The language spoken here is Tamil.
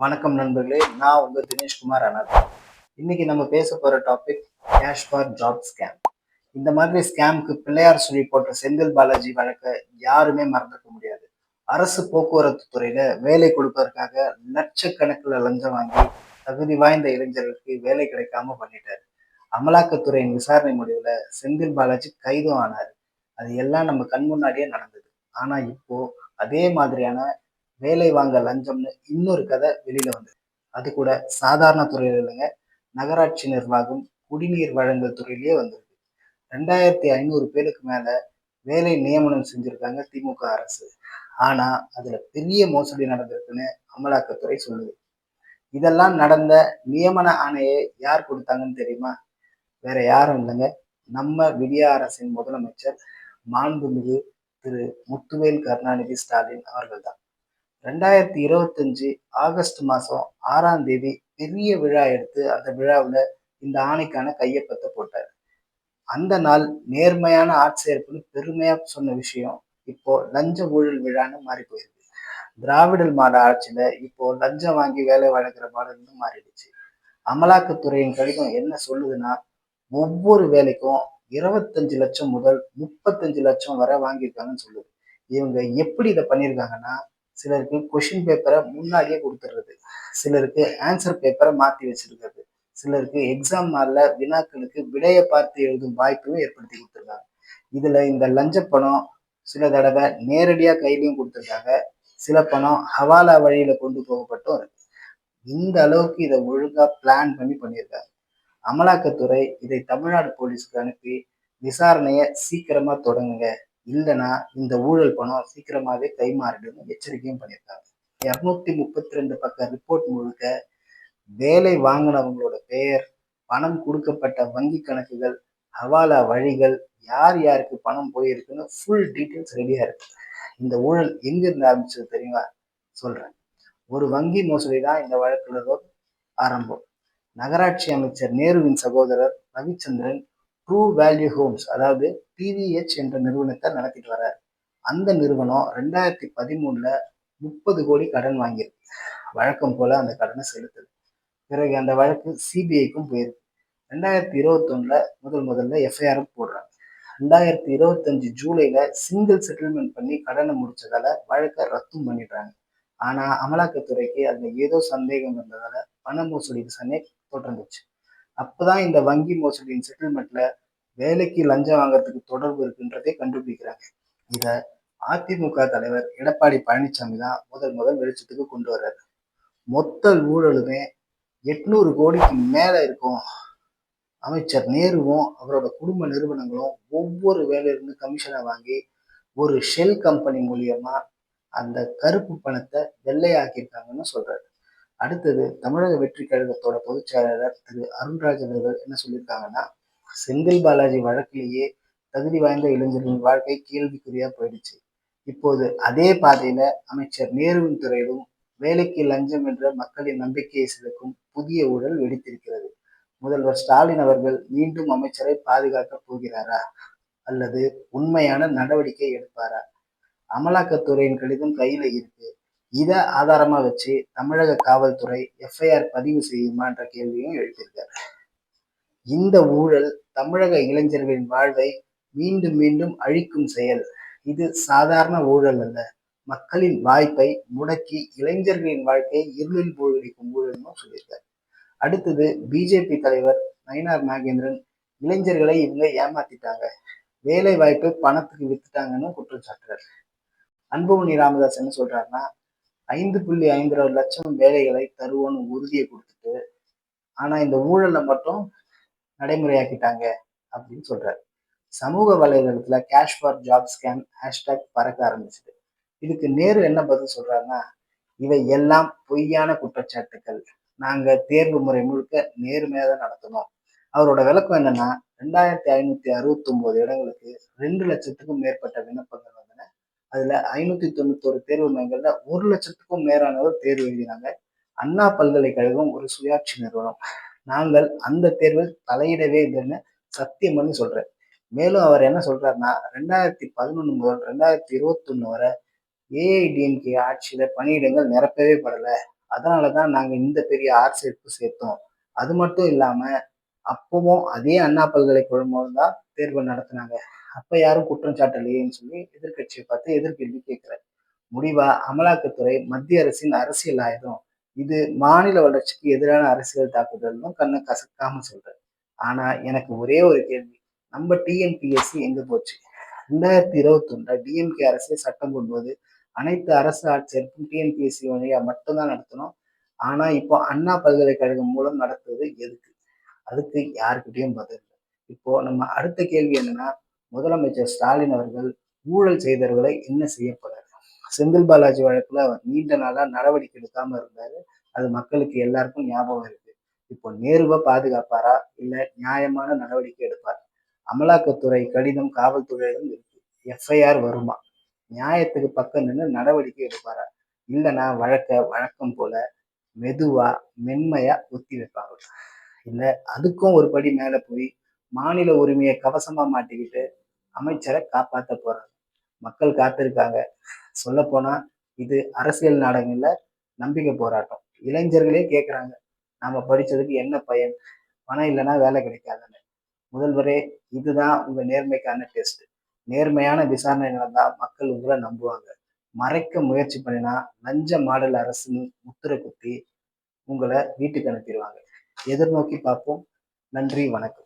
வணக்கம் நண்பர்களே நான் உங்க தினேஷ்குமார் அனாத் இன்னைக்கு நம்ம பேச போற topic cash for job scam இந்த மாதிரி ஸ்கேம்க்கு பிள்ளையார் சொல்லி போட்ட செந்தில் பாலாஜி வழக்கை யாருமே மறந்துக்க முடியாது. அரசு போக்குவரத்து துறையில வேலை கொடுப்பதற்காக லட்சக்கணக்கில் லஞ்சம் வாங்கி தகுதி வாய்ந்த இளைஞர்களுக்கு வேலை கிடைக்காம பண்ணிட்டாரு. அமலாக்கத்துறையின் விசாரணை முடிவுல செந்தில் பாலாஜி கைதும் ஆனார். அது எல்லாம் நம்ம கண் முன்னாடியே நடந்தது. ஆனா இப்போ அதே மாதிரியான வேலை வாங்க லஞ்சம்னு இன்னொரு கதை வெளியில வந்தது. அது கூட சாதாரண துறையில இல்லைங்க. நகராட்சி நிர்வாகம் குடிநீர் வழங்கல் துறையிலேயே வந்திருக்கு. ரெண்டாயிரத்தி ஐநூறு பேருக்கு மேல வேலை நியமனம் செஞ்சிருக்காங்க திமுக அரசு. ஆனா அதுல பெரிய மோசடி நடந்திருக்குன்னு அமலாக்கத்துறை சொல்லுது. இதெல்லாம் நடந்த நியமன ஆணையை யார் கொடுத்தாங்கன்னு தெரியுமா? வேற யாரும் இல்லைங்க. நம்ம விடிய அரசின் முதலமைச்சர் மாண்புமிகு திரு முத்துவேல் கருணாநிதி ஸ்டாலின் அவர்கள் தான். ரெண்டாயிரத்தி இருபத்தஞ்சு ஆகஸ்ட் மாதம் ஆறாம் தேதி பெரிய விழா எடுத்து அந்த விழாவில் இந்த ஆணைக்கான கையப்பத்தை போட்டார். அந்த நாள் நேர்மையான ஆட்சேர்ப்புன்னு பெருமையாக சொன்ன விஷயம் இப்போ லஞ்ச ஊழல் விழான்னு மாறி போயிருக்கு. திராவிடல் மாட ஆட்சியில இப்போ லஞ்சம் வாங்கி வேலை வழங்குற மாடல்னு மாறிடுச்சு. அமலாக்கத்துறையின் கடிதம் என்ன சொல்லுதுன்னா ஒவ்வொரு வேலைக்கும் இருபத்தஞ்சு லட்சம் முதல் முப்பத்தஞ்சு லட்சம் வரை வாங்கியிருக்காங்கன்னு சொல்லுது. இவங்க எப்படி இதை பண்ணியிருக்காங்கன்னா சிலருக்கு கொஷின் பேப்பரை முன்னாடியே கொடுத்துடுறது. சிலருக்கு ஆன்சர் பேப்பரை மாற்றி வச்சிருக்கிறது. சிலருக்கு எக்ஸாம் நாளில் வினாக்களுக்கு விடையை பார்த்து எழுதும் வாய்ப்பையும் ஏற்படுத்தி கொடுத்துருக்காங்க. இதில் இந்த லஞ்ச பணம் சில தடவை நேரடியாக கையிலையும் கொடுத்துருக்காங்க. சில பணம் ஹவாலா வழியில் கொண்டு போகப்பட்டும் இருக்கு. இந்த அளவுக்கு இதை ஒழுங்காக பிளான் பண்ணி பண்ணியிருக்காங்க அமலாக்கத்துறை இதை தமிழ்நாடு போலீஸ்க்கு அனுப்பி விசாரணையை சீக்கிரமாக தொடங்குங்க. இல்லைன்னா இந்த ஊழல் பணம் சீக்கிரமாகவே கைமாறிடும் எச்சரிக்கையும் பண்ணியிருக்காங்க. இரநூத்தி முப்பத்தி ரெண்டு பக்க ரிப்போர்ட் முழுக்க வேலை வாங்கினவங்களோட பெயர் பணம் கொடுக்கப்பட்ட வங்கி கணக்குகள் ஹவாலா வழிகள் யார் யாருக்கு பணம் போயிருக்குன்னு ஃபுல் டீட்டெயில்ஸ் ரெடியாக இருக்கு. இந்த ஊழல் எங்கிருந்து ஆரம்பிச்சது தெரியுமா? சொல்றேன். ஒரு வங்கி மோசடி தான் இந்த வழக்குல ஆரம்பம். நகராட்சி அமைச்சர் நேருவின் சகோதரர் ரவிச்சந்திரன் ட்ரூ வேல்யூ ஹோம்ஸ் அதாவது டிவிஹெச் என்ற நிறுவனத்தை நடத்திட்டு வர்றார். அந்த நிறுவனம் ரெண்டாயிரத்தி பதிமூணுல முப்பது கோடி கடன் வாங்கியிருக்கு. வழக்கம் போல அந்த கடனை செலுத்துது. பிறகு அந்த வழக்கு சிபிஐக்கும் போயிருக்கு. ரெண்டாயிரத்தி இருபத்தொன்னுல முதல் முதல்ல எஃப்ஐஆரும் போடுறாங்க. ரெண்டாயிரத்தி இருபத்தஞ்சு ஜூலைல சிங்கிள் செட்டில்மெண்ட் பண்ணி கடனை முடிச்சதால வழக்கை ரத்தும் பண்ணிடுறாங்க. ஆனா அமலாக்கத்துறைக்கு அதுல ஏதோ சந்தேகம் இருந்ததால பண மோசடி விசாரணை தொடர்ந்துச்சு. அப்பதான் இந்த வங்கி மோசடியின் செட்டில்மெண்ட்ல வேலைக்கு லஞ்சம் வாங்குறதுக்கு தொடர்பு இருக்குன்றதே கண்டுபிடிக்கிறாங்க. இதை அதிமுக தலைவர் எடப்பாடி பழனிசாமி தான் முதல் முதல் வெளிச்சத்துக்கு கொண்டு வர்றாரு. மொத்த ஊழலுமே எட்நூறு கோடிக்கு மேலே இருக்கும். அமைச்சர் நேருவும் அவரோட குடும்ப நிறுவனங்களும் ஒவ்வொரு வேலையிலிருந்து கமிஷனை வாங்கி ஒரு ஷெல் கம்பெனி மூலியமா அந்த கருப்பு பணத்தை வெள்ளையாக்கியிருக்காங்கன்னு சொல்றாரு. அடுத்தது தமிழக வெற்றி கழகத்தோட பொதுச் செயலாளர் திரு அருண்ராஜ் அவர்கள் என்ன சொல்லியிருக்காங்கன்னா செந்தில் பாலாஜி வழக்கிலேயே தகுதி வாய்ந்த இளைஞர்களின் வாழ்க்கை கேள்விக்குறியா போயிடுச்சு. இப்போது அதே பாதையில அமைச்சர் நேருவின் துறையிலும் வேலைக்கு லஞ்சம் என்ற மக்களின் நம்பிக்கையை சிதைக்கும் புதிய ஊழல் வெடித்திருக்கிறது. முதல்வர் ஸ்டாலின் அவர்கள் மீண்டும் அமைச்சரை பாதுகாக்க போகிறாரா? அல்லது உண்மையான நடவடிக்கை எடுப்பாரா? அமலாக்கத்துறையின் கடிதம் கையில இருக்கு. இதை ஆதாரமா வச்சு தமிழக காவல்துறை எஃப்ஐஆர் பதிவு செய்யுமான்ற கேள்வியும் எழுப்பியிருக்காரு. இந்த ஊழல் தமிழக இளைஞர்களின் வாழ்வை மீண்டும் மீண்டும் அழிக்கும் செயல். இது சாதாரண ஊழல் அல்ல. மக்களின் வாய்ப்பை முடக்கி இளைஞர்களின் வாழ்க்கையை இருளில் மூழ்கடிக்கும் ஊழல்னு சொல்லியிருக்காரு. அடுத்தது பிஜேபி தலைவர் நயினார் நாகேந்திரன் இளைஞர்களை இவங்க ஏமாத்திட்டாங்க. வேலை வாய்ப்பை பணத்துக்கு வித்துட்டாங்கன்னு குற்றம் சாட்டுறாரு. அன்புமணி ராமதாஸ் என்ன சொல்றாருன்னா ஐந்து புள்ளி ஐந்து லட்சம் வேலைகளை தருவோன்னு உறுதியை கொடுத்துட்டு ஆனா இந்த ஊழலை மட்டும் நடைமுறையாக்கிட்டாங்க அப்படின்னு சொல்றாரு. சமூக வலைதளத்துல cash for job scam hashtag பறக்க ஆரம்பிச்சது. இதுக்கு நேரு என்ன பதில் சொல்றாருன்னா இவை எல்லாம் பொய்யான குற்றச்சாட்டுகள். நாங்க தேர்வு முறை முழுக்க நேர்மையாக தான் நடத்தணும். அவரோட விளக்கம் என்னன்னா ரெண்டாயிரத்தி ஐநூத்தி அறுபத்தி ஒன்பது இடங்களுக்கு ரெண்டு லட்சத்துக்கும் மேற்பட்ட விண்ணப்பங்கள் அதுல ஐநூத்தி தொண்ணூத்தோரு தேர்வு மையங்கள்ல ஒரு லட்சத்துக்கும் மேலானவர் தேர்வு எழுதினாங்க. அண்ணா பல்கலைக்கழகம் ஒரு சுயாட்சி நிறுவனம். நாங்கள் அந்த தேர்வில் தலையிடவே இல்லைன்னு சத்தியம்னு சொல்றாரு. மேலும் அவர் என்ன சொல்றாருன்னா ரெண்டாயிரத்தி பதினொன்று முதல் ரெண்டாயிரத்தி இருபத்தி வரை ஏஐடிஎம்கே ஆட்சியில பணியிடங்கள் நிரப்பவே படல. அதனால தான் நாங்கள் இந்த பெரிய ஆட்சேர்ப்பு சேர்த்தோம். அது மட்டும் இல்லாமல் அப்பவும் அதே அண்ணா பல்கலைக்கழகம் தான் தேர்வு நடத்தினாங்க. அப்போ யாரும் குற்றம் சாட்டலையேன்னு சொல்லி எதிர்கட்சியை பார்த்து எதிர்கேள்வி கேட்குறாரு. முடிவா அமலாக்கத்துறை மத்திய அரசின் அரசியல் ஆயுதம். இது மாநில வளர்ச்சிக்கு எதிரான அரசியல் தாக்குதல்னு கண்ணை கசக்காம சொல்றேன் ஆனா எனக்கு ஒரே ஒரு கேள்வி. நம்ம டிஎன்பிஎஸ்சி எங்க போச்சு? ரெண்டாயிரத்தி இருபத்தி ஒன்றா டிஎம்கே அரசே சட்டம் கொண்டு வந்து அனைத்து அரசு ஆட்சியருக்கும் டிஎன்பிஎஸ்சி வழியா மட்டும்தான் நடத்தணும். ஆனா இப்போ அண்ணா பல்கலைக்கழகம் மூலம் நடத்துவது எதுக்கு? அதுக்கு யாருக்கிட்டையும் பதில் இப்போ நம்ம அடுத்த கேள்வி என்னன்னா முதலமைச்சர் ஸ்டாலின் அவர்கள் ஊழல் செய்தவர்களை என்ன செய்யப்படும் செந்தில் பாலாஜி வழக்குல நீண்ட நாளா நடவடிக்கை எடுக்காம இருந்தாரு. அது மக்களுக்கு எல்லாருக்கும் ஞாபகம் இருக்கு. இப்போ நேருவை பாதுகாப்பாரா? இல்ல நியாயமான நடவடிக்கை எடுப்பார்? அமலாக்கத்துறை கடிதம் காவல்துறையிடம் இருக்கு. எஃப்ஐஆர் வருமா? நியாயத்துக்கு பக்கம் நின்று நடவடிக்கை எடுப்பாரா? இல்லைன்னா வழக்க வழக்கம் போல மெதுவா மென்மையா ஒத்தி வைப்பாங்க இல்ல அதுக்கும் ஒரு படி மேல போய் மாநில உரிமையை கவசமா மாட்டிக்கிட்டு அமைச்சரை காப்பாற்ற போறாங்க மக்கள் காத்திருக்காங்க. சொல்லப்போனால் இது அரசியல் நாடகங்கள்ல நம்பிக்கை போராட்டம். இளைஞர்களே கேட்குறாங்க நாம படிச்சதுக்கு என்ன பயன்? பணம் இல்லைன்னா வேலை கிடைக்காதுன்னு. முதல்வரே இதுதான் உங்க நேர்மைக்கான டெஸ்ட் நேர்மையான விசாரணை நடந்தால் மக்கள் உங்களை நம்புவாங்க. மறைக்க முயற்சி பண்ணினா லஞ்ச மாடல் அரசுன்னு முத்திரை குத்தி உங்களை வீட்டுக்கு அனுப்பிடுவாங்க. எதிர்நோக்கி பார்ப்போம். நன்றி வணக்கம்.